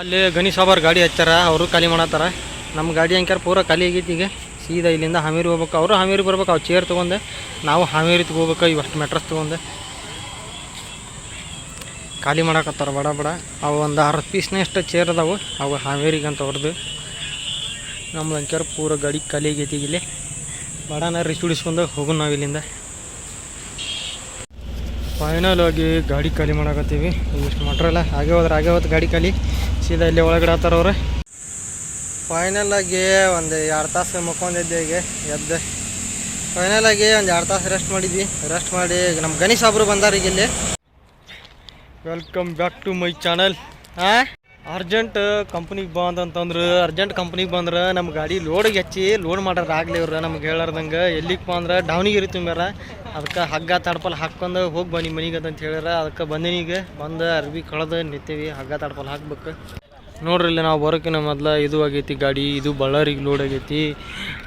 ಅಲ್ಲಿ ಗಣಿ ಸಾಬಾರ್ ಗಾಡಿ ಹಚ್ಚಾರ, ಅವರು ಖಾಲಿ ಮಾಡತ್ತಾರ. ನಮ್ಮ ಗಾಡಿ ಅಂಕ್ಯಾರ ಪೂರ ಖಾಲಿ ಆಗೈತಿ ಈಗ. ಸೀದಾ ಇಲ್ಲಿಂದ ಹಾವೇರಿ ಹೋಗ್ಬೇಕು. ಅವರು ಹಾವೇರಿ ಬರ್ಬೇಕು, ಅವ್ರು ಚೇರ್ ತೊಗೊಂಡೆ. ನಾವು ಹಾವೇರಿ ತೊಗೋಬೇಕು, ಇವಷ್ಟು ಮೆಟ್ರಸ್ ತೊಗೊಂಡೆ. ಖಾಲಿ ಮಾಡಕತ್ತಾರ, ಬಡ ಬಡ. ಅವು ಒಂದು ಆರು ಪೀಸ್ನಷ್ಟು ಚೇರ್ ಅದಾವು. ಅವು ಹಾವೇರಿಗೆ ಅಂತ ಅವ್ರದ್ದು ನಮ್ಮ ಅಂಕ್ಯಾರ ಪೂರ ಗಾಡಿ ಖಾಲಿ ಆಗೈತಿ ಇಲ್ಲಿ. ಬಡನ ರಿಚ್ ಉಡಿಸ್ಕೊಂಡು ಹೋಗೋಣ ನಾವು ಇಲ್ಲಿಂದ. ಫೈನಲ್ ಆಗಿ ಗಾಡಿ ಖಾಲಿ ಮಾಡಕತ್ತೀವಿ. ಇಷ್ಟು ಮಟ್ರಲ್ಲ ಹಾಗೆ ಹೋದ್ರೆ, ಹಾಗೆ ಹೋದ್ ಗಾಡಿ ಖಾಲಿ. ಸೀದಾ ಇಲ್ಲಿ ಒಳಗಡೆ ಆತಾರ ಅವ್ರೆ. ಫೈನಲ್ ಆಗಿ ಒಂದು ಎರಡು ತಾಸು ಮಕ್ಕೊಂಡಿದ್ದೆ ಈಗ ಎದ್ದೆ. ಫೈನಲ್ ಆಗಿ ಒಂದು ಎರಡು ತಾಸು ರೆಸ್ಟ್ ಮಾಡಿದ್ವಿ. ರೆಸ್ಟ್ ಮಾಡಿ ಈಗ ನಮ್ಮ ಗಣೇಶ್ ಸಾಬ್ರು ಬಂದಾರ ಈಗ ಇಲ್ಲಿ. Welcome back to my channel ಹಾಂ ಅರ್ಜೆಂಟ್ ಕಂಪ್ನಿಗೆ ಬಂದ ಅಂತಂದ್ರೆ, ಅರ್ಜೆಂಟ್ ಕಂಪ್ನಿಗೆ ಬಂದ್ರೆ ನಮ್ಮ ಗಾಡಿ ಲೋಡಿಗೆ ಹಚ್ಚಿ ಲೋಡ್ ಮಾಡೋರು ಆಗಲಿ ಇವ್ರು, ನಮ್ಗೆ ಹೇಳಾರ್ದಂಗೆ. ಎಲ್ಲಿಗೆ ಬಂದ್ರೆ ದಾವಣಗೆರೆ ತುಂಬ್ಯಾರ. ಅದಕ್ಕೆ ಹಗ್ಗ ತಡ್ಪಲ್ ಹಾಕ್ಕೊಂಡು ಹೋಗಿ ಬನ್ನಿ ಮನೆಗೆ ಅಂತ ಹೇಳ್ಯಾರ. ಅದಕ್ಕೆ ಬಂದಿನೀಗ ಬಂದು ಅರ್ಬಿ ಕಳೆದು ನಿಂತೀವಿ. ಹಗ್ಗ ತಡ್ಪಲ್ ಹಾಕ್ಬೇಕು. ನೋಡ್ರಿ ಇಲ್ಲಿ ನಾವು ಬರೋಕಿನ ಮೊದಲ ಇದು ಆಗೈತಿ ಗಾಡಿ, ಇದು ಬಳ್ಳಾರಿಗೆ ಲೋಡ್ ಆಗೈತಿ.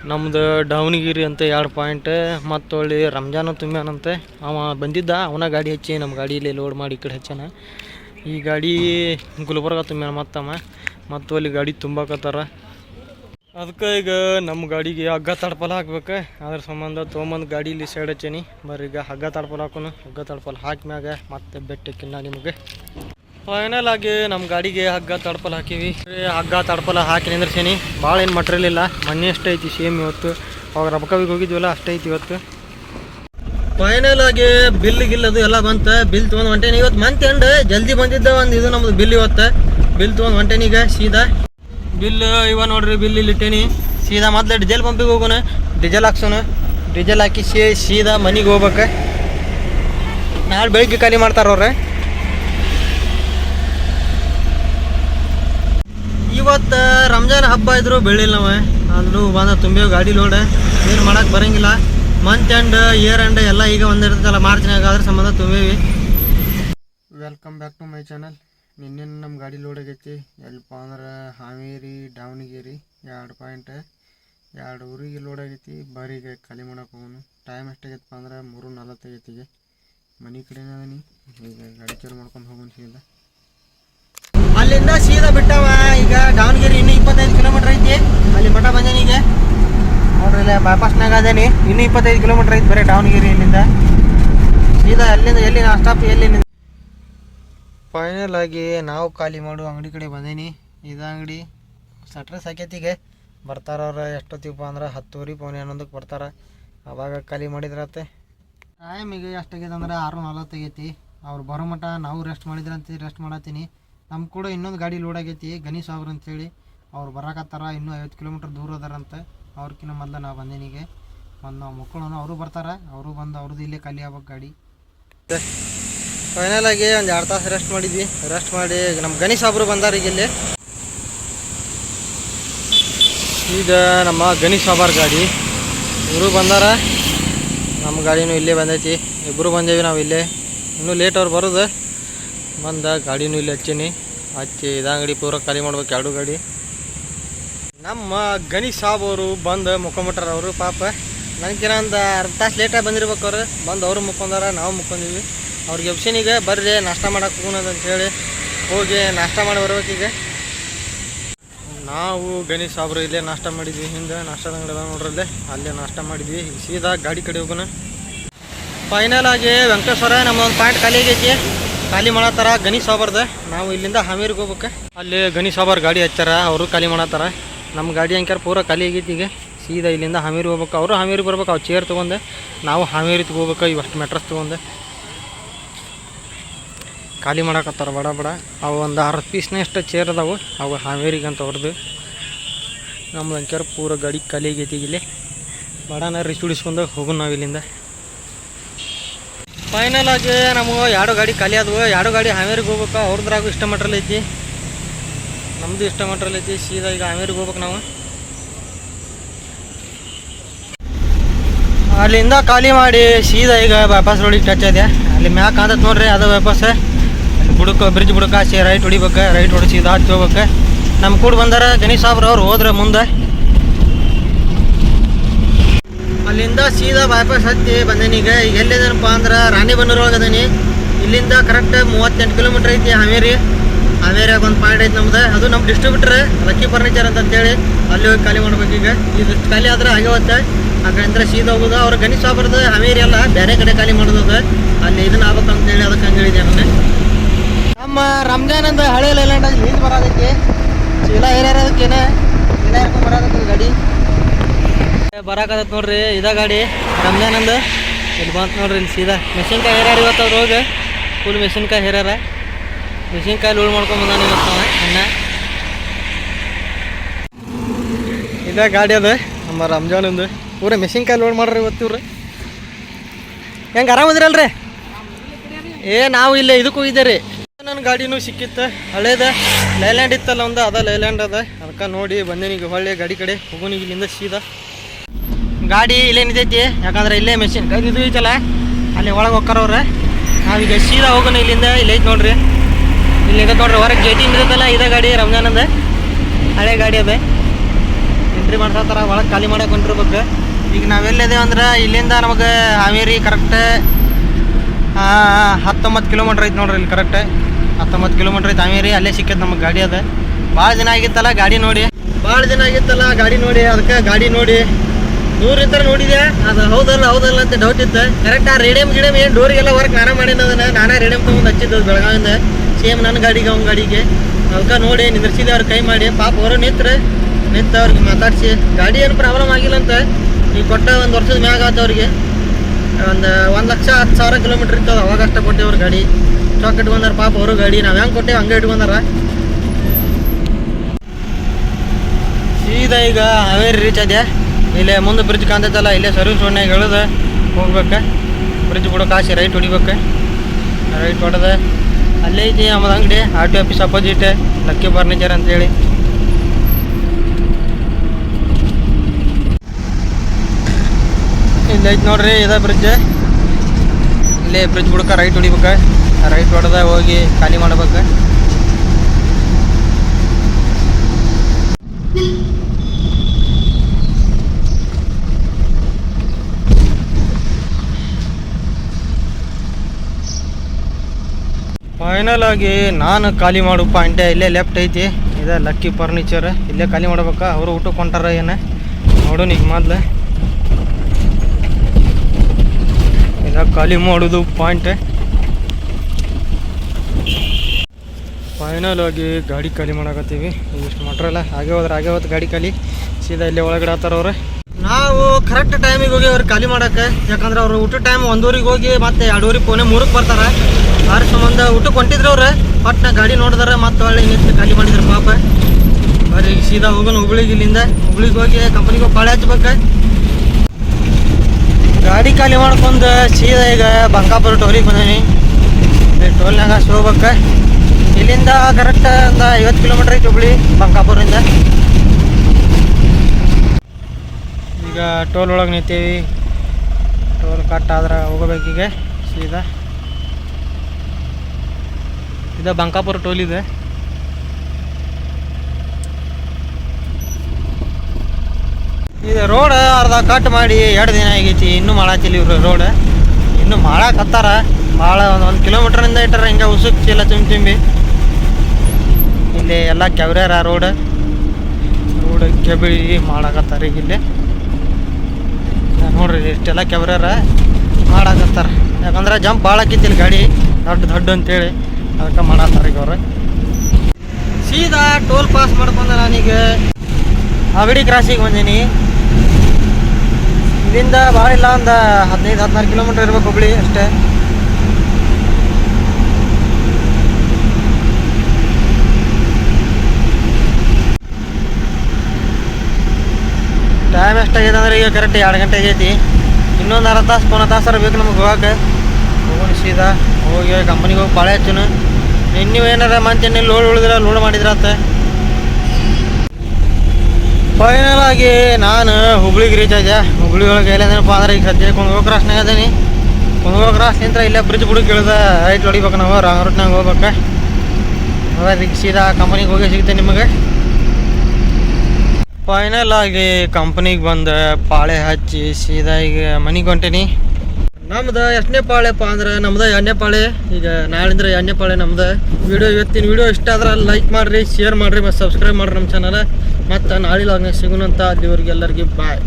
ನಮ್ಮದು ಡೌನಿಗಿರಿ ಅಂತ ಎರಡು ಪಾಯಿಂಟ್. ಮತ್ತು ಹೊಳ್ಳಿ ರಂಜಾನ ತುಂಬ್ಯಾನಂತೆ. ಅವ ಬಂದಿದ್ದ, ಅವನ ಗಾಡಿ ಹಚ್ಚಿ ನಮ್ಮ ಗಾಡಿಯಲ್ಲಿ ಲೋಡ್ ಮಾಡಿ ಈ ಕಡೆ ಹಚ್ಚಾನ. ಈ ಗಾಡಿ ಗುಲ್ಬರ್ಗ ತುಂಬ ಮತ್ತಮ್ಮ. ಮತ್ತು ಅಲ್ಲಿ ಗಾಡಿ ತುಂಬಾಕತ್ತಾರ. ಅದಕ್ಕೆ ಈಗ ನಮ್ಮ ಗಾಡಿಗೆ ಹಗ್ಗ ತಡಪಲ್ಲ ಹಾಕ್ಬೇಕು. ಅದ್ರ ಸಂಬಂಧ ತೊಗೊಂಬಂದು ಗಾಡಿ ಇಲ್ಲಿ ಸೈಡ್ ಹಚ್ಚೀನಿ. ಬರ್ರಿ ಈಗ ಹಗ್ಗ ತಡ್ಪಲ್ ಹಾಕೋನು. ಹಗ್ಗ ತಡ್ಪಲ್ ಹಾಕಿ ಮ್ಯಾಗ ಮತ್ತೆ ಬೆಟ್ಟಕ್ಕಿನ್ನ ನಿಮಗೆ. ಫೈನಲ್ ಆಗಿ ನಮ್ಮ ಗಾಡಿಗೆ ಹಗ್ಗ ತಡ್ಪಲ್ ಹಾಕಿವಿ. ಹಗ್ಗ ತಡ್ಪಲ ಹಾಕಿ ನಿಂದ್ರಸೀನಿ. ಭಾಳ ಏನು ಮಟ್ರಿಯಲ್ ಇಲ್ಲ. ಮಣ್ಣೆ ಅಷ್ಟೇ ಐತಿ ಸೇಮ್ ಇವತ್ತು. ಅವಾಗ ರಬಕವಿಗೆ ಹೋಗಿದ್ವಲ್ಲ ಅಷ್ಟೇ ಐತಿ ಇವತ್ತು. ಫೈನಲ್ ಆಗಿ ಬಿಲ್ ಗಿಲ್ ಅದು ಎಲ್ಲ ಬಂತ. ಬಿಲ್ ತೊಗೊಂಡು ಹೊಂಟೇನಿ. ಇವತ್ತು ಮಂತ್ ಎಂಡ್ ಜಲ್ದಿ ಬಂದಿದ್ದ ಒಂದು ಇದು ನಮ್ದು ಬಿಲ್ ಇವತ್ತು. ಬಿಲ್ ತೊಗೊಂಡು ಹೊಂಟೇನಿ ಈಗ ಸೀದಾ. ಬಿಲ್ ಇವ ನೋಡ್ರಿ ಬಿಲ್ ಇಲ್ಲಿ ಇಟ್ಟೇನಿ. ಸೀದಾ ಮೊದ್ಲು ಡಿಜೆಲ್ ಪಂಪಿಗೆ ಹೋಗೋಣ. ಡಿಜೆಲ್ ಹಾಕ್ಸೋಣ. ಡಿಜೆಲ್ ಹಾಕಿ ಸೀದಾ ಮನೆಗೆ ಹೋಗ್ಬೇಕು. ನಾಳೆ ಬೆಳಿಗ್ಗೆ ಖಾಲಿ ಮಾಡ್ತಾರ ಅವ್ರೆ ಇವತ್ತು ರಂಜಾನ್ ಹಬ್ಬ ಇದ್ರು ಬೆಳಿಲ್ಲ ನಾವು ಅಂದ್ರೂ ಬಂದ ತುಂಬಿ ಗಾಡಿ ಲೋಡ್. ಏನು ಮಾಡಕ್ಕೆ ಬರಂಗಿಲ್ಲ. ಮಂತ್ ಎಂಡ್ ಇಯರ್ ಎಂಡ್ ಎಲ್ಲ ಈಗ ಒಂದಿರ್ತಲ್ಲ ಮಾರ್ಚ್ನಾಗ ಆದ್ರೆ ಸಂಬಂಧ ತುಂಬೇವಿ. Welcome back to my channel ನಿನ್ನೆ ನಮ್ಮ ಗಾಡಿ ಲೋಡ್ ಆಗೈತಿ. ಎಲ್ಪ ಅಂದ್ರೆ ಹಾವೇರಿ ದಾವಣಗೆರೆ ಎರಡು ಪಾಯಿಂಟ್ ಎರಡು ಊರಿಗೆ ಲೋಡ್ ಆಗೈತಿ. ಬರೀಗೆ ಖಾಲಿ ಮಾಡಕ್ಕೆ ಹೋಗೋನು. ಟೈಮ್ ಎಷ್ಟಾಗೈತಪ್ಪ ಅಂದ್ರೆ ಮೂರು ನಲವತ್ತೈತಿಗೆ ಮನೆ ಕಡೆನೇ ಅದೀನಿ. ಈಗ ಗಾಡಿ ಚಾಲು ಮಾಡ್ಕೊಂಡು ಹೋಗೋಣ ಸೀದಾ. ಅಲ್ಲಿಂದ ಸೀದಾ ಬಿಟ್ಟವ. ಈಗ ದಾವಣಗೆರೆ ಇನ್ನೂ ಇಪ್ಪತ್ತೈದು ಕಿಲೋಮೀಟರ್ ಐತಿ. ಅಲ್ಲಿ ಮಠ ಬಂದೇನಿ ಈಗ. ನೋಡ್ರಿ ಬೈಪಾಸ್ನಾಗ ಅದೇನಿ. ಇನ್ನೂ ಇಪ್ಪತ್ತೈದು ಕಿಲೋಮೀಟರ್ ಐತಿ ಬರೀ ದಾವಣಗೆರೆ ಇಲ್ಲಿಂದ ಸೀದಾ ಅಲ್ಲಿಂದ ಎಲ್ಲಿ ನಾ ಸ್ಟಾಪ್ ಎಲ್ಲಿ ಫೈನಲ್ ಆಗಿ ನಾವು ಖಾಲಿ ಮಾಡು ಅಂಗಡಿ ಕಡೆ ಬಂದೇನಿ. ಇದು ಅಂಗಡಿ ಸಟ್ರೆ ಸಾಕೈತಿಗೆ ಬರ್ತಾರ ಎಷ್ಟೊತ್ತಿಪ್ಪ ಅಂದ್ರೆ ಹತ್ತುವರೆ, ಪೌನೆ ಹನ್ನೊಂದಕ್ಕೆ ಬರ್ತಾರ. ಅವಾಗ ಖಾಲಿ ಮಾಡಿದ್ರತ್ತೆ ಟೈಮ್ ಈಗ ಎಷ್ಟಾಗೈತೆ ಅಂದ್ರೆ ಆರು ನಲವತ್ತೈತಿ ಅವ್ರು ಬರೋ ಮಟ್ಟ ನಾವು ರೆಸ್ಟ್ ಮಾಡಿದ್ರಂತ ರೆಸ್ಟ್ ಮಾಡತ್ತೀನಿ ನಮ್ಮ ಕೂಡ ಇನ್ನೊಂದು ಗಾಡಿ ಲೋಡ್ ಆಗೈತಿ, ಗಣೇಶ್ ಅವ್ರು ಅಂತೇಳಿ. ಅವ್ರು ಬರಕತ್ತಾರ, ಇನ್ನೂ ಐವತ್ತು ಕಿಲೋಮೀಟ್ರ್ ದೂರ ಅದಾರಂತೆ. ಅವ್ರಕಿನ್ನ ಮೊದಲು ನಾವು ಬಂದಿನಿಗೆ. ಒಂದು ನಾವು ಮಕ್ಕಳು ಅವರು ಬರ್ತಾರೆ, ಅವರು ಬಂದು ಅವ್ರದ್ದು ಇಲ್ಲೇ ಖಾಲಿ ಆಗ್ಬೇಕು ಗಾಡಿ. ಫೈನಲ್ ಆಗಿ ಒಂದು ಎರಡು ತಾಸು ರೆಸ್ಟ್ ಮಾಡಿದ್ವಿ. ರೆಸ್ಟ್ ಮಾಡಿ ನಮ್ಮ ಗಣೇಶ್ ಅವರು ಬಂದಾರ ಈಗ ಇಲ್ಲಿ. ಈಗ ನಮ್ಮ ಗಣೇಶ್ ಸಾಬಾರ್ ಗಾಡಿ. ಇವರು ಬಂದಾರ. ನಮ್ಮ ಗಾಡಿನೂ ಇಲ್ಲೇ ಬಂದೈತಿ. ಇಬ್ಬರು ಬಂದೇವಿ ನಾವು ಇಲ್ಲೇ. ಇನ್ನೂ ಲೇಟ್ ಅವ್ರು ಬರೋದು. ಬಂದ ಗಾಡಿನೂ ಇಲ್ಲಿ ಹಚ್ಚೀನಿ. ಹಚ್ಚಿ ಇದಂಗಡಿ ಪೂರ ಖಾಲಿ ಮಾಡ್ಬೇಕು ಎರಡು ಗಾಡಿ. ನಮ್ಮ ಗಣಿ ಸಾಬ್ ಅವರು ಬಂದು ಮುಕ್ಕೊಂಬಿಟ್ಟಾರ ಅವರು ಪಾಪ. ನನಗಿನ ಒಂದು ಅರ್ಧ ತಾಸು ಲೇಟಾಗಿ ಬಂದಿರ್ಬೇಕು ಅವ್ರು. ಬಂದು ಅವರು ಮುಕ್ಕೊಂಡಾರ ನಾವು ಮುಕ್ಕೊಂಡಿವಿ ಅವ್ರಿಗೆ ಎಪ್ಷನಿಗೆ ಬರ್ರಿ, ನಾಷ್ಟ ಮಾಡೋಕೆ ಹೋಗೋಣ ಅಂತ ಹೇಳಿ ಹೋಗಿ ನಾಷ್ಟ ಮಾಡಿ ಬರ್ಬೇಕೀಗ ನಾವು ಗಣಿ ಸಾಬ್ರು ಇಲ್ಲೇ ನಾಷ್ಟ ಮಾಡಿದ್ವಿ. ಹಿಂದೆ ನಾಷ್ಟದ ಅಂಗಡಿ ನೋಡ್ರಲ್ಲೇ ನೋಡ್ರಿ ಅಲ್ಲೇ ನಾಷ್ಟ ಮಾಡಿದ್ವಿ. ಈಗ ಸೀದಾ ಗಾಡಿ ಕಡೆ ಹೋಗೋಣ. ಫೈನಲ್ ಆಗಿ ವೆಂಕಟೇಶ್ವರ ನಮ್ಮ ಒಂದು ಪಾಯಿಂಟ್ ಖಾಲಿ ಆಗೈತಿ. ಖಾಲಿ ಮಾಡತ್ತಾರ ಗಣಿ ಸಾಬರ್ದ. ನಾವು ಇಲ್ಲಿಂದ ಹಾವೇರಿಗೆ ಹೋಗ್ಬೇಕು. ಅಲ್ಲಿ ಗಣಿ ಸಾಬರ್ ಗಾಡಿ ಹಚ್ಚಾರ, ಅವರು ಖಾಲಿ ಮಾಡತ್ತಾರ. ನಮ್ಮ ಗಾಡಿ ಅಂಕ್ಯಾರ ಪೂರ ಖಾಲಿ ಆಗೈತಿ ಈಗ. ಸೀದಾ ಇಲ್ಲಿಂದ ಹಾವೇರಿ ಹೋಗ್ಬೇಕು. ಅವರು ಹಾವೇರಿಗೆ ಬರ್ಬೇಕು. ಅವ್ರು ಚೇರ್ ತೊಗೊಂಡೆ ನಾವು ಹಾವೇರಿ ಹೋಗ್ಬೇಕು. ಇವಷ್ಟು ಮೆಟ್ರಸ್ ತೊಗೊಂಡೆ. ಖಾಲಿ ಮಾಡಕತ್ತಾರ ಬಡ ಬಡ. ಅವು ಒಂದು ಆರು ಪೀಸ್ನಷ್ಟು ಚೇರ್ ಅದಾವು. ಅವು ಹಾವೇರಿಗೆ ಅಂತ ಅವ್ರದ್ದು ನಮ್ಮ ಅಂಕ್ಯಾರ ಪೂರ ಗಾಡಿ ಖಾಲಿ ಆಗೈತಿ ಇಲ್ಲಿ. ಬಡನ ರಿಚ್ ಉಡಿಸ್ಕೊಂಡು ಹೋಗೋಣ ನಾವು ಇಲ್ಲಿಂದ. ಫೈನಲ್ ಆಗಿ ನಮಗೆ ಎರಡು ಗಾಡಿ ಖಾಲಿ ಆದವು. ಎರಡು ಗಾಡಿ ಹಾವೇರಿಗೆ ಹೋಗ್ಬೇಕು. ಅವ್ರದ್ರಾಗೂ ಇಷ್ಟ ಮಟ್ರಲ್ಲಿ ಐತಿ. ನಮ್ಮದು ಇಷ್ಟ ಮಟ್ರಲ್ಲಿ ಐತಿ, ಸೀದಾ ಈಗ ಆಮೇರಿಗೆ ಹೋಗ್ಬೇಕು ನಾವು. ಅಲ್ಲಿಂದ ಖಾಲಿ ಮಾಡಿ ಸೀದಾ ಈಗ ಬೈಪಾಸ್ ರೋಡಿಗೆ ಟಚ್ ಇದೆ ಅಲ್ಲಿ ಮ್ಯಾಕ್ ಅಂತ ನೋಡ್ರಿ, ಅದು ಬೈಪಾಸ್ ಬುಡಕ ಬ್ರಿಡ್ಜ್ ಬುಡಕ್ಕೆ ಸೀ ರೈಟ್ ಹೊಡಿಬೇಕು ರೈಟ್ ಹೊಡಿ ಸೀದಾ ಹತ್ತಿ ಹೋಗ್ಬೇಕು. ನಮ್ಮ ಕೂಡ ಬಂದಾರ ಗಣೇಶ್ ಸಾಬ್ರು ಅವ್ರು ಹೋದ್ರೆ ಮುಂದೆ. ಅಲ್ಲಿಂದ ಸೀದಾ ಬೈಪಾಸ್ ಹತ್ತಿ ಬಂದೇನಿ ಈಗ. ಎಲ್ಲಿದೇನಪ್ಪ ಅಂದ್ರೆ ರಾಣಿ ಒಳಗೆ ಅದೇನಿ. ಇಲ್ಲಿಂದ ಕರೆಕ್ಟ್ ಮೂವತ್ತೆಂಟು ಕಿಲೋಮೀಟ್ರ್ ಐತಿ ಹಾವೇರಿ ಹಾವೇರಿಯಾಗ ಒಂದು ಪಾಯಿಂಟ್ ಐತೆ ನಮ್ದು. ಅದು ನಮ್ಮ ಡಿಸ್ಟ್ರಿಬ್ಯೂಟರ್ ಲಕ್ಕಿ ಫರ್ನಿಚರ್ ಅಂತ ಅಂತೇಳಿ ಅಲ್ಲಿ ಹೋಗಿ ಖಾಲಿ ಮಾಡ್ಬೇಕು ಈಗ. ಇದು ಖಾಲಿ ಆದ್ರೆ ಹಾಗೆ ಹೋಗುತ್ತೆ. ಆ ಕಡೆಯಿಂದ ಸೀದಾ ಹೋಗೋದು, ಅವ್ರ ಗಣೇಶ ಸಾಬರ್ದು, ಹಾವೇರಿ ಅಲ್ಲ ಬೇರೆ ಕಡೆ ಖಾಲಿ ಮಾಡೋದು. ಅಲ್ಲಿ ಇದನ್ನ ಆಗ್ಬೇಕು ಅಂತೇಳಿ ಅದಕ್ಕೆ ಹಂಗೆ ಹೇಳಿದೆ ನಾನು. ನಮ್ಮ ರಂಜಾನ್ ಅಂದ ಹಳೆ ಲೈಲ್ಯಾಂಡ್ ಅಲ್ಲಿ ನೀರು ಬರೋದಕ್ಕೆ, ಚೀಲ ಏರ್ಯಾರದಕ್ಕೇನೆ ಚೀಲ ಬರೋದಕ್ಕೆ ಗಾಡಿ. ಬರಾಕತ್ತ ನೋಡ್ರಿ, ಇದ ಗಾಡಿ ರಂಜಾನ್ ಅಂದ ಇಲ್ಲಿ ಬಂತು ನೋಡ್ರಿ ಇಲ್ಲಿ ಸೀದಾ. ಮೆಣಸಿನ್ಕಾಯಿ ಹೇರ್ಯಾರ ಇವತ್ತು ಅವ್ರು ಹೋಗಿ. ಫುಲ್ ಮೆಷಿನ್ಕಾಯಿ ಹೇರ್ಯಾರ ಮೆಣಸಿನ್ಕಾಯಿ ಮಾಡ್ಕೊಂಡ್ ಬಂದಾನ ಇವತ್ತು ಅಣ್ಣ. ಇದ ಗಾಡಿ ಅದ, ನಮ್ಮ ರಂಜಾನ್ ಒಂದು ಪೂರ ಮೆಣಸಿನ್ಕಾಯಿ ಲೋಡ್ ಮಾಡ್ರಿ ಇವತ್ತು ಇವ್ರು. ಹೆಂಗೆ ಆರಾಮದಿರಲ್ರಿ ಏ, ನಾವು ಇಲ್ಲೇ ಇದಕ್ಕೆ ಹೋಗಿದ್ದೇರಿ. ನನ್ನ ಗಾಡಿನೂ ಸಿಕ್ಕಿತ್ತು, ಹಳೇದ ಲೈಲ್ಯಾಂಡ್ ಇತ್ತಲ್ಲ ಒಂದು, ಅದ ಲೈಲ್ಯಾಂಡ್ ಅದ. ಅದಕ್ಕೆ ನೋಡಿ ಬಂದೇನೀಗ ಹೊಳ್ಳೆ ಗಾಡಿ ಕಡೆ ಹೋಗೋನಿಗೆ ಇಲ್ಲಿಂದ ಸೀದಾ. ಗಾಡಿ ಇಲ್ಲೇ ನಿಂತೈತಿ ಯಾಕಂದ್ರೆ ಇಲ್ಲೇ ಮೆಷಿನ್ ಇದು ಐತಲ್ಲ, ಅಲ್ಲಿ ಒಳಗೆ ಹೋಗ್ಕಾರವ್ರೆ. ನಾವೀಗ ಸೀದಾ ಹೋಗೋಣ ಇಲ್ಲಿಂದ, ಇಲ್ಲಿ ಐತೆ ನೋಡ್ರಿ. ಇಲ್ಲಿ ನೋಡ್ರಿ, ಹೊರಗೆ ಗೇಟಿ ನಿಂತೈತಲ್ಲ ಇದೇ ಗಾಡಿ ರಂಜಾನ್ ಅಂದ ಹಳೆ ಗಾಡಿ ಅದೇ. ಎಂಟ್ರಿ ಮಾಡ್ತಾರ ಒಳಗೆ ಖಾಲಿ ಮಾಡಕ್ಕೆ ಹೊಂಟಿರ್ಬೇಕು. ಈಗ ನಾವೆಲ್ಲಿದ್ದೇವೆ ಅಂದ್ರೆ, ಇಲ್ಲಿಂದ ನಮಗೆ ಹಾವೇರಿ ಕರೆಕ್ಟ್ ಹತ್ತೊಂಬತ್ತು ಕಿಲೋಮೀಟ್ರ್ ಐತೆ ನೋಡ್ರಿ ಇಲ್ಲಿ ಕರೆಕ್ಟ್ ಹತ್ತೊಂಬತ್ತು ಕಿಲೋಮೀಟ್ರ್ ಐತೆ ಹಾವೇರಿ, ಅಲ್ಲೇ ಸಿಕ್ಕೈತೆ ನಮಗೆ ಗಾಡಿ ಅದ. ಭಾಳ ದಿನ ಆಗಿತ್ತಲ್ಲ ಗಾಡಿ ನೋಡಿ. ಭಾಳ ದಿನ ಆಗಿತ್ತಲ್ಲ ಗಾಡಿ ನೋಡಿ, ಅದಕ್ಕೆ ಗಾಡಿ ನೋಡಿ. ದೂರ ಇದ್ದ ನೋಡಿದೆ ಅದು ಹೌದಲ್ಲ ಹೌದಲ್ಲ ಅಂತ ಡೌಟ್ ಇತ್ತು. ಕರೆಕ್ಟ್ ಆ, ರೇಡಿಯಂ ಗಿಡಿಯಂ ಏನು ಡೋರಿಗೆಲ್ಲ ವರ್ಕ್ ನಾನೇ ಮಾಡಿನ ಅದನ್ನ. ನಾನೇ ರೇಡಿಯಂ ತೊಗೊಂಡು ಹಚ್ಚಿದ್ದು ಬೆಳಗಾವಿಂದ. ಸೇಮ್ ನನ್ನ ಗಾಡಿಗೆ, ಅವ್ನ ಗಾಡಿಗೆ. ಅಲ್ಕ ನೋಡಿ, ನಿಂದ್ರಿಸಿದೆ, ಅವ್ರ ಕೈ ಮಾಡಿ. ಪಾಪ ಅವರು ನಿಂತ್ರೆ, ನಿಂತು ಅವ್ರಿಗೆ ಮಾತಾಡಿಸಿ. ಗಾಡಿ ಏನು ಪ್ರಾಬ್ಲಮ್ ಆಗಿಲ್ಲ ಅಂತ. ಈಗ ಕೊಟ್ಟ ಒಂದು ವರ್ಷದ ಮ್ಯಾಗ ಆತ ಅವ್ರಿಗೆ. ಒಂದು ಒಂದು ಲಕ್ಷ ಹತ್ತು ಸಾವಿರ ಕಿಲೋಮೀಟ್ರ್ ಇರ್ತದೆ, ಅವಾಗ ಅಷ್ಟ ಕೊಟ್ಟೇವ್ರ ಗಾಡಿ. ಚೌಕ್ ಇಟ್ಕೊಂಡಾರ ಪಾಪ ಅವರು ಗಾಡಿ. ನಾವು ಹೆಂಗೆ ಕೊಟ್ಟೆ ಹಂಗೆ ಇಟ್ಕೊಂಡಾರ. ಸೀದಾ ಈಗ ಹಾವೇರಿ ರೀಚ್ ಅದೇ ಇಲ್ಲೇ ಮುಂದೆ ಬ್ರಿಡ್ಜ್ ಕಾಣ್ತೈತಲ್ಲ, ಇಲ್ಲೇ ಸರ್ವಿಸ್ ರೋಡ್ನಾಗ ಹೇಳಿದೆ ಹೋಗ್ಬೇಕು. ಬ್ರಿಡ್ಜ್ ಕೂಡ ಕಾಸಿ ರೈಟ್ ಹೊಡಿಬೇಕು. ರೈಟ್ ಹೊಡೆದ. ಅಲ್ಲೇ ಐತಿ ಆಮೇಲೆ ಅಂಗಡಿ, R T office opposite lucky furniture ಅಂತೇಳಿ. ಇಲ್ಲಿ ಐತಿ ನೋಡ್ರಿ, ಇದ ಬ್ರಿಡ್ಜ್ ಇಲ್ಲೇ ಬ್ರಿಡ್ಜ್ ಬಿಡಕ ರೈಟ್ ಹೊಡಿಬೇಕ. ರೈಟ್ ಹೊಡೆದ ಹೋಗಿ ಖಾಲಿ ಮಾಡ್ಬೇಕು. ಫೈನಲ್ ಆಗಿ ನಾನು ಖಾಲಿ ಮಾಡು ಪಾಯಿಂಟ್ ಇಲ್ಲೇ ಲೆಫ್ಟ್ ಐತಿ. ಇದೆ ಲಕ್ಕಿ ಫರ್ನಿಚರ್ ಇಲ್ಲೇ ಖಾಲಿ ಮಾಡ್ಬೇಕಾ? ಅವರು ಊಟಕ್ಕೆ ಹೊಂಟಾರ ಏನು? ನೋಡು ಈಗ ಮೊದ್ಲು. ಇದ ಖಾಲಿ ಮಾಡೋದು ಪಾಯಿಂಟ್ ಫೈನಲ್ ಆಗಿ ಗಾಡಿ ಖಾಲಿ ಮಾಡಕತ್ತೀವಿ. ಇಷ್ಟು ಮಾಡ್ರಲ್ಲ ಹಾಗೆ ಹೋದ್ರೆ ಹಾಗೆ ಹೋದ್ ಗಾಡಿ ಖಾಲಿ. ಸೀದಾ ಇಲ್ಲೇ ಒಳಗಡೆ ಆತಾರ ಅವ್ರು. ನಾವು ಕರೆಕ್ಟ್ ಟೈಮಿಗೆ ಹೋಗಿ ಅವ್ರು ಖಾಲಿ ಮಾಡಕ್ಕೆ. ಯಾಕಂದ್ರೆ ಅವ್ರು ಊಟ ಟೈಮ್ ಒಂದೂರಿಗೆ ಹೋಗಿ ಮತ್ತೆ ಎರಡೂರಿಗೆ ಪೋನೆ ಮೂರಕ್ಕೆ ಬರ್ತಾರೆ. ಆರ ಸಂಬಂಧ ಊಟಕ್ಕೆ ಹೊಂಟಿದ್ರು ಅವ್ರು. ನಾ ಗಾಡಿ ನೋಡಿದಾರ, ಮತ್ತೆ ಒಳ್ಳೆ ನಿಂತು ಖಾಲಿ ಮಾಡಿದ್ರು ಪಾಪ. ಬರ್ರಿ ಈಗ ಸೀದಾ ಹೋಗೋಣ ಹುಬ್ಳಿಗೆ ಇಲ್ಲಿಂದ. ಹುಬ್ಳಿಗೆ ಹೋಗಿ ಕಂಪ್ನಿಗೆ ಹೋಗಿ ಪಾಳೆ ಹಚ್ಬೇಕು. ಗಾಡಿ ಖಾಲಿ ಮಾಡ್ಕೊಂಡು ಸೀದಾ ಈಗ ಬಂಕಾಪುರ ಟೋಲಿಗೆ ಬಂದೀನಿ. ಟೋಲ್ನಾಗ ಹೋಗ್ಬೇಕು ಇಲ್ಲಿಂದ ಕರೆಕ್ಟ್ ಒಂದು ಐವತ್ತು ಕಿಲೋಮೀಟ್ರ್ ಐತಿ ಹುಬ್ಳಿ ಬಂಕಾಪುರಿಂದ ಈಗ ಟೋಲ್ ಒಳಗೆ ನಿಂತೀವಿ. ಟೋಲ್ ಕಟ್ ಆದ್ರೆ ಹೋಗ್ಬೇಕೀಗ ಸೀದಾ. ಇದು, ಬಂಕಾಪುರ ಟೋಲ್ ಇದೆ. ಇದು ರೋಡ್ ಅರ್ಧ ಕಟ್ ಮಾಡಿ ಎರಡು ದಿನ ಆಗೈತಿ, ಇನ್ನೂ ಮಾಡತ್ತಿಲ್ಲ ಇವ್ರು ರೋಡ್. ಇನ್ನೂ ಮಾಡಾಕತ್ತಾರ ಭಾಳ ಒಂದು ಒಂದು ಕಿಲೋಮೀಟ್ರಿಂದ ಇಟ್ಟಾರ ಹಿಂಗೆ ಉಸುಕ್ ಚೀಲ ತುಂಬಿ ತುಂಬಿ ಇಲ್ಲಿ ಎಲ್ಲ ಕೆವ್ರ್ಯಾರ ರೋಡ್. ರೋಡ್ ಕೆಬಿಳಿ ಮಾಡಾಕತ್ತಾರ ಈಗ ಇಲ್ಲಿ. ನೋಡ್ರಿ, ಇಷ್ಟೆಲ್ಲ ಕೆವ್ರ್ಯಾರ ಮಾಡಾಕತ್ತಾರ ಯಾಕಂದ್ರೆ ಜಂಪ್ ಭಾಳ ಆಕೈತಿಲ್ಲ ಗಾಡಿ, ದೊಡ್ಡ ದೊಡ್ಡ ಅಂತೇಳಿ. ಅದಕ್ಕೆ ಮಾಡತ್ತಾರ ಈಗ ಅವ್ರೆ. ಸೀದಾ ಟೋಲ್ ಪಾಸ್ ಮಾಡ್ಕೊಂಡು ನಾನೀಗ. ಅಗಡಿ ಕ್ರಾಸಿಗೆ ಬಂದೀನಿ. ಇಲ್ಲಿಂದ ಭಾಳ ಇಲ್ಲ, ಒಂದು ಹದಿನೈದು, ಹದಿನಾರು ಕಿಲೋಮೀಟರ್ ಇರ್ಬೇಕು ಹುಬ್ಳಿ ಅಷ್ಟೇ. ಟೈಮ್ ಎಷ್ಟಾಗಿದೆ ಅಂದ್ರೆ ಈಗ ಕರೆಕ್ಟ್ ಎರಡು ಗಂಟೆ ಆಗೈತಿ ಇನ್ನೊಂದು ಅರ್ಧ ತಾಸು ಪೋನ ತಾಸರ ಬೇಕು ನಮಗೆ ಹೋಗಕ್ಕೆ ಹೋಗೋಣ ಸೀದಾ. ಹೋಗಿ ಕಂಪ್ನಿಗೆ ಹೋಗಿ ಪಾಳೆ ಹೆಚ್ಚು ನೀವು ಏನಾರ ಮಂತೇನೆ ಲೋಡ್ ಉಳಿದ್ರೆ ಲೋಡ್ ಮಾಡಿದ್ರಾತ. ಫೈನಲ್ ಆಗಿ ನಾನು ಹುಬ್ಳಿಗೆ ರೀಚ್ ಆಯ್ತಾ ಹುಬ್ಳಿ ಒಳಗೆ ಎಲ್ಲೇನಪ್ಪ ಅಂದ್ರೆ ಈಗ ಸದ್ಯ ಕುಂದಗೋ ಕ್ರಾಸ್ನಾಗ ಅದೇನಿ. ಕುಂದಗೋ ಕ್ರಾಸ್ ನಿಂತ ಇಲ್ಲೇ ಬ್ರಿಡ್ಜ್ ಬುಡಕ್ಕೆ ಕೇಳಿದ ರೈಟ್ ಹೊಡಿಬೇಕು ನಾವು ರಾಂಗ್ ರೂಟ್ನಾಗ ಹೋಗ್ಬೇಕು ಅದಕ್ಕೆ ಸೀದಾ ಕಂಪ್ನಿಗೆ ಹೋಗಿ ಸಿಗ್ತೇನೆ ನಿಮಗೆ. ಫೈನಲ್ ಆಗಿ ಕಂಪ್ನಿಗೆ ಬಂದು ಪಾಳೆ ಹಚ್ಚಿ ಸೀದಾ ಈಗ ಮನೆಗೆ ಹೊಂಟೀನಿ. ನಮ್ದು ಎಷ್ಟನೇ ಪಾಳೆಪ್ಪ ಅಂದ್ರೆ ನಮ್ದು ಎರಡನೇ ಪಾಳೆ. ಈಗ ನಾಳಿಂದ್ರೆ ಎರಡನೇ ಪಾಳೆ ನಮ್ದು. ವಿಡಿಯೋ ಇವತ್ತಿನ ವಿಡಿಯೋ ಇಷ್ಟ ಆದ್ರೆ ಲೈಕ್ ಮಾಡಿರಿ ಶೇರ್ ಮಾಡಿರಿ ಮತ್ತು ಸಬ್ಸ್ಕ್ರೈಬ್ ಮಾಡ್ರಿ ನಮ್ಮ ಚಾನಲ್ ಮತ್ತು ನಾಳೆ ಲಾಗ್ನಾಗ ಸಿಗುನಂತ ಅಲ್ಲಿವರೆಗೆ ಎಲ್ಲರಿಗೆ ಬಾಯ್